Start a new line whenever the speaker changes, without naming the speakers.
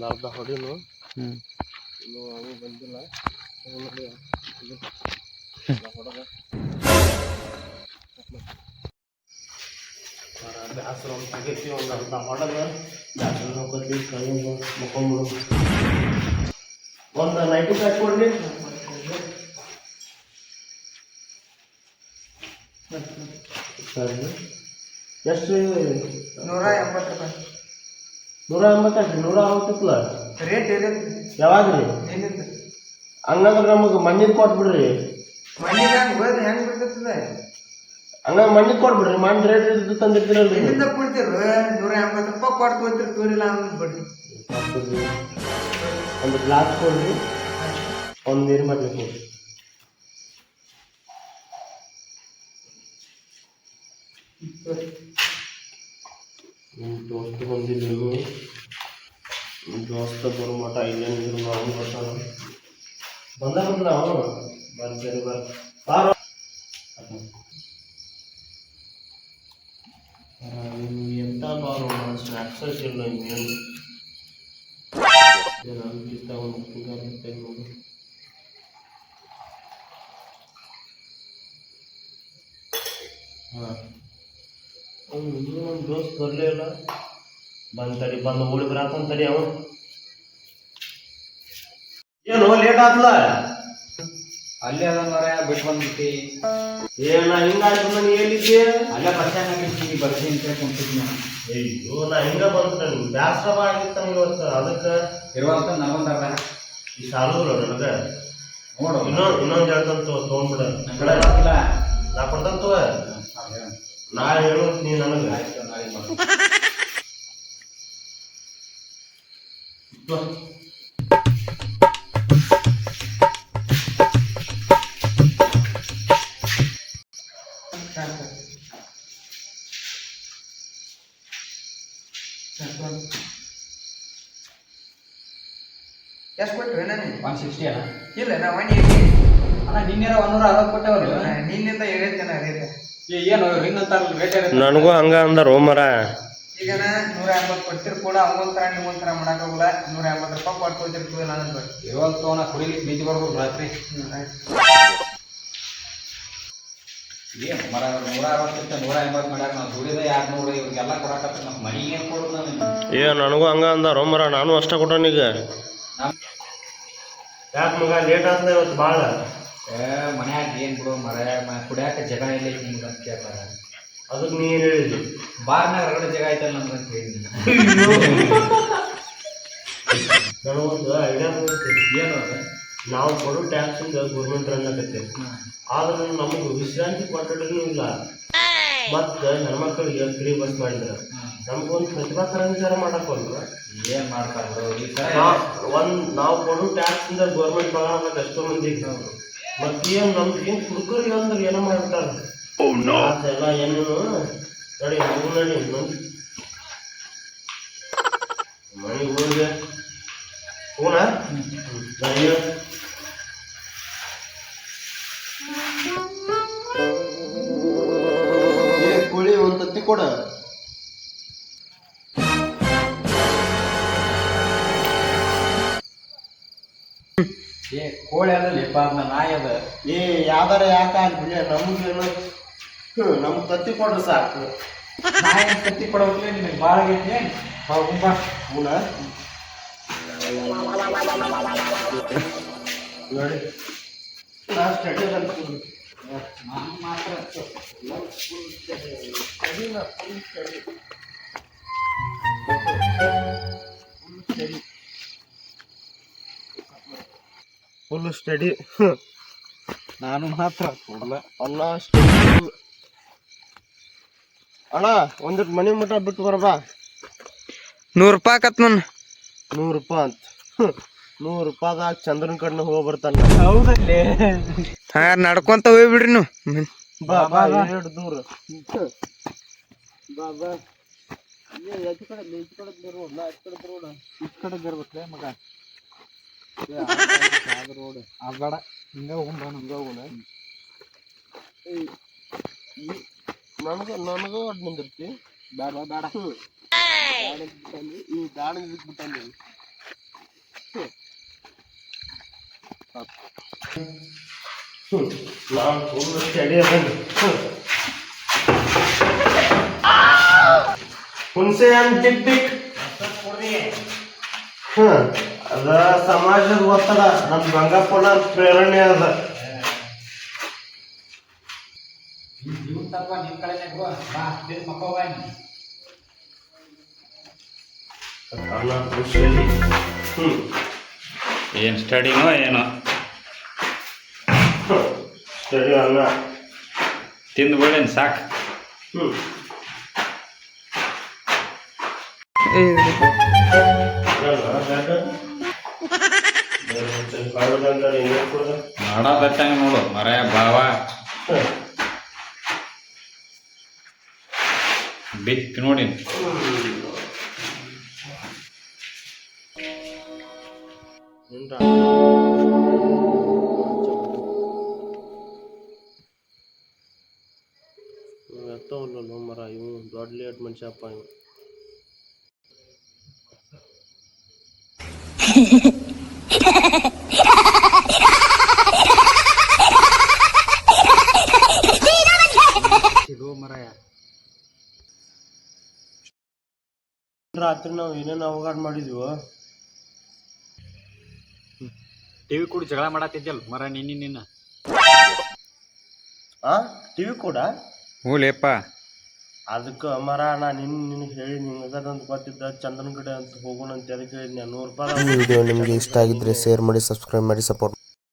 ಒಂದು ಅರ್ಧ ಹೊಡಿನು.
ಹ್ಞೂ
ಇನ್ನು ಅವು ಬಂದಿಲ್ಲ. ಹೊಡೆದ ಬ್ಯಾಸರ ಒಂದು ತೆಗಿತಿ ಒಂದು ಅರ್ಧ ಹೊಡೆದ ಬ್ಯಾಸರ ನೋಡ್ಕೊತಿ ಕೈ ಮುಕ್ಕೊಂಬಿಡು ಒಂದು ನೈಟಿ ಪ್ಯಾಕ್ ಕೊಡ್ಲಿ ಸರಿ ಎಷ್ಟು
ನೂರ ಎಂಬತ್ತು ರೂಪಾಯಿ.
ನೂರ ಎಂಬತ್ತೈತಿ ನೂರ ಅರವತ್ತಿತ್ತಲ್ಲ
ರೇಟ್ ಏನೈತಿ
ಯಾವಾಗ ರೀ?
ಏನೈತಿ
ಹಂಗಂದ್ರೆ ನಮಗೆ ಮಣ್ಣಿದ್ ಕೊಟ್ಬಿಡ್ರಿ.
ಮಣ್ಣಿಗೆ ಹಂಗೆ ಹೆಂಗೆ ಬಿಡ್ತದೆ
ಹಂಗ ಮಣ್ಣಿದ್ ಕೊಟ್ಬಿಡ್ರಿ ಮಣ್ಣು ರೇಟ್ ಇದ್ದು
ತಂದಿರ್ತೀರಲ್ಲ ಕೊಡ್ತೀರ? ನೂರ ಎಂಬತ್ತು ರೂಪಾಯಿ ಕೊಟ್ಟು ಹೋಗ್ತೀರಿ ತೋರಿಲ್ಲ ಅಂದ್ಬಿಡ್ರಿ
ಒಂದು ಗ್ಲಾಸ್ ಕೊಡ್ರಿ. ಒಂದು ನೀರು ಮಾಡ್ಲಿಕ್ಕೆ ಕೊಡ್ರಿ. ಬಂದಿಲ್ಲ ಇನ್ನು ನಿಮ್ಮ ದೋಸ್ತ ಬರೋ ಮಟ ಇಲ್ಲೇ ನಿಂದ್ರು ಅವನು ಬರ್ತಾನ ಬಂದ ಬಂದ ಅವನು ಬರ್ತೀರಿ ಬರ್ ಬಾರ ಎಂತ ಬಾರೋ ಸ್ನ್ಯಾಕ್ಸ್ ಇಲ್ಲ ಇನ್ನೇನು ನಾನು ಇಷ್ಟ ಒಂದು ಉಪ್ಪಿನಕಾಯಿ ಮತ್ತೆ ನೋಡು ಹಾಂ ಅವ್ನು ಇನ್ನೂ ನಮ್ಮ ದೋಸ್ತ್ ಬರಲೇ ಇಲ್ಲ. ಬಂದ್ ತಡಿ ಬಂದು ಓಡಿ ಬರಾತಂತ ತಡಿ ಅವ ಏನು ಲೇಟ್ ಆತ್ಲ?
ಅಲ್ಲೇ ಅದ ಮರ ಬಿಟ್ಟು ಬಂದ್ಬಿಟ್ಟಿ.
ಏನ ಹಿಂಗಾಯ್ತು ನಾನು ಎಲ್ಲಿದ್ದೆ?
ಅಲ್ಲೇ ಬಸ್ ಸ್ಟ್ಯಾಂಡ್ ಆಗಿರ್ತೀನಿ ಬರ್ತೀನಿ ಅಂತ ಕುಂತಿದ್ನ.
ಅಯ್ಯೋ ನಾ ಹಿಂಗ ಬಂದ್ಬಿಟ್ಟೆ ಬ್ಯಾಸ್ರ ಆಗಿತ್ತ ಇವತ್ತು ಅದಕ್ಕೆ?
ಇರುವಂತ ನಲ್ವತ್ತಾರ
ಈ ಸಾಲು ನನಗೆ
ನೋಡು.
ಇನ್ನೊಂದು ಇನ್ನೊಂದು ಹೇಳ್ತಂತ ತೊಗೊಂಡ್ಬಿಡ. ನಾ ಕೊಡ್ತಂತವ ನಾಳೆ ಹೇಳು ನೀ ನನಗೆ
ಆಯ್ತು ನಾಳೆ.
ಎಷ್ಟು ಕೊಟ್ರಿ ನಾನು?
ಒನ್ ಸಿಕ್ಸ್ಟಿ
ಇಲ್ಲ ನಾ ಒನ್ ಇಲ್ಲಿ ನಿನ್ನಿಂದ
ರಿಂಗ್ ಅಂತಾರಲ್ಲ ರೇಟ್
ನನಗೂ ಹಂಗ ಅಂದರು ಮರ.
ಈಗ ನೂರ ಎಂಬತ್ತು ಕೊಡ್ತಿರ್ ಕೂಡ ಅವಂತರ ನಿಮ್ಮಂತರ ಮಾಡಕ್ ಹೋಗಲ್ಲ ನೂರ ಎಂಬತ್ತು ರೂಪಾಯಿ ಕೊಟ್ಟು ಹೋಗ್ತಿರ್ ತೂಯಿಲ್ಲ ಅಂದ್ರೆ ಬಿಡಿ
ಇರುವಂತ ಅವನ ಕುಡಿಲಿಕ್ಕೆ ಬೀಜ ಬರ್ಬೋದು ರಾತ್ರಿ. ಏನು ಮರ ನೂರ ಅರವತ್ತು ನೂರ ಎಂಬತ್ತು ಮಾಡಕ್ ನಾವು ದುಡಿದ ಯಾರು ನೂರು ಇವ್ರಿಗೆಲ್ಲ ಕೊಡಕತ್ತ ನಮ್ಮ ಮನೆಗೆ ಏನು ಕೊಡೋದು ನಾನು
ಏ ನನಗೂ ಹಂಗ ಅಂದ ರೋಮರ ನಾನು ಅಷ್ಟ ಕೊಟ್ಟನೀಗ.
ಈಗ
ಯಾಕೆ ಮಗ ಲೇಟ್ ಆಗ್ತದೆ ಇವತ್ತು ಭಾಳ
ಮನ್ಯಾಗ ಏನು ಬಿಡು ಮರ ಕುಡಿಯಾಕ ಜಗ ಇಲ್ಲ ನಿಮ್ಗೆ ಅಂತ ಕೇಳ್ತಾರ.
ಅದಕ್ಕೆ ನೀ ಏನು ಹೇಳಿದ್ವಿ
ಬಾರ್ನಾಗ ಹೊರಗಡೆ ಜಾಗ ಐತಲ್ಲ ನಮ್ಗೆ ಅಂತ ಹೇಳಿದ್ದೀನಿ
ನನಗೊಂದು ಐಡಿಯಾ
ಏನು ಅದು?
ನಾವು ಕೊಡೋ ಟ್ಯಾಕ್ಸಿಂದ ಗೌರ್ಮೆಂಟ್ ರನ್ ಆಗತ್ತೆ. ಆದ್ರೆ ನಮಗೆ ವಿಶ್ರಾಂತಿ ಕೊಠಡಿನೂ ಇಲ್ಲ. ಮತ್ತು ಹೆಣ್ಮಕ್ಳಿಗೆ ಫ್ರೀ ಬಸ್ ಮಾಡಿದ್ರ. ನಮ್ಗೊಂದು ಪ್ರತಿಭಾ ಕಾರಂಜಿಯಾರ ಮಾಡಕ್ಕಲ್ವ
ಏನ್ ಮಾಡ್ತಾರ
ಒಂದ್ ನಾವು ಕೊಡೋ ಟ್ಯಾಕ್ಸಿಂದ ಗೌರ್ಮೆಂಟ್ ಪಗಾರ ಮಂದಿ ಮಂದಿಗೆ ಮತ್ತೇನು ನಮ್ದು ಏನು ಹುಡುಗರಿಗೆ ಅಂದ್ರೆ ಏನೋ ಮಾಡ್ತಾರೆ ಅದೆಲ್ಲ ಏನು? ನಡಿ ಮಗು ನಡಿ ಮಂದಿ ಮನೆಗೆ ಹೋಗಿ. ಹೂನ? ಏ, ಕೋಳಿ
ಅದ ಲೇಪ, ಅದ ನಾಯಿ ಅದ.
ಏ, ಯಾವ್ದಾರ ಯಾಕ ಅಂದ್ರೆ ನಮ್ಗೆ ಏನು ನಮ್ಗೆ ತತ್ತಿ ಕೊಡ್ರಿ ಸಾಕು.
ನಾಯಿ ತತ್ತಿ ಕೊಡೋಕ್ಲೆ ನಿನಗೆ ಭಾಳ ಗುಂಬ
ಹೂನ? ನೋಡಿ. ನಾ ಸ್ಟಡಿ
ನಾನು ಮಾತ್ರ
ಫುಲ್ ಸ್ಟಡಿ
ನಾನು ಮಾತ್ರ ಕೊಡಲ್ಲ.
ಅಣ್ಣ ಸ್ಟಡಿ ಅಣ್ಣ ಒಂದಿಟ್ಟು ಮನೆ ಮಠ ಬಿಟ್ಟು ಬರಬಾ
ನೂರು ರೂಪಾಯಿ ಆಕತ್ ನನ್.
ನೂರು ರೂಪಾಯಿ ಅಂತ. ನೂರು ರೂಪಾಯಿದಾಗ ಚಂದ್ರನ ಕಣ್ಣು ಹೋಗಿ ಬರ್ತಾನೆ
ಹೌದಲ್ಲಿ?
ಹಾ ನಡ್ಕೊಂತ ಹೋಗ್ಬಿಡ್ರಿ ನೀವು.
ಬಾ ಬಾ ಎರಡು ದೂರ. ಬಾ ಬಾ. ಎಚ್ ಕಡೆ ಈ ಕಡೆ ಬರೋಣ ಈ ಎಚ್ ಕಡೆ ಬರೋಣ.
ಈ ಕಡೆ ಬರ್ಬೇಕ್ರೆ ಮಗ.
ರೋಡ್
ಅದಾಡ ಹಿಂಗ ಹೋಗ್ಬ
ಹಂಗ ಈ ನನಗೆ ನನಗೂ ಅಡ್ ನಿಂದಿರ್ತಿ.
ಬೇಡ ಬೇಡ.
ಈ ದಾಳಿ ಬಿಟ್ಟಲ್ಲಿ ಹುಣಸೆ ಅಂತ ಅದ ಸಮಾಜದ ಒತ್ತಡ ನಮ್ಮ ಗಂಗಪ್ಪನ ಪ್ರೇರಣೆ ಅದ. ಖುಷಿಯಲ್ಲಿ ಹ್ಮ್.
ಏನ್ ಸ್ಟಡಿನೋ ಏನೋ?
ಸ್ಟಡಿ ಅಲ್ಲ.
ತಿಂದು ಬಿಡೇನ್ ಸಾಕು.
ಹ್ಮ್.
ಮಾಡೋದಟ್ಟಂಗ ನೋಡು ಮರ ಭಾವ. ಬಿತ್ ನೋಡಿ.
ಎತ್ತವಲ್ಲ ಮರ ಇವು ದೊಡ್ಡ ಲೇಟ್ ಮನುಷ್ಯಪ್ಪ ಇವ ರಾತ್ರಿ ನಾವು ಏನೇನು ಅವಘಾಡ ಮಾಡಿದ್ವು?
ಟಿವಿ ಕೂಡ ಜಗಳ ಮಾಡತ್ತಿದ್ದಲ್ಲ ಮರ ನಿನ್ನ ನಿನ್ನ.
ಆ? ಟಿವಿ ಕೂಡ?
ಹ್ಞೂ ಲೇಪ
ಅದಕ್ಕೆ ಮರ ನಾ ನಿನ್ನ ನಿನಗೆ ಹೇಳಿ ನಿನಗದಂತ ಗೊತ್ತಿದ್ದ ಚಂದನ ಕಡೆ ಅಂತ ಹೋಗೋಣ ಅಂತ ಅದಕ್ಕೆ ಹೇಳಿದ್ನೆ? ನೂರು ರೂಪಾಯಿ
ಈ ವಿಡಿಯೋ ನಿಮಗೆ ಇಷ್ಟ ಆಗಿದ್ರೆ ಶೇರ್ ಮಾಡಿ ಸಬ್ಸ್ಕ್ರೈಬ್ ಮಾಡಿ ಸಪೋರ್ಟ್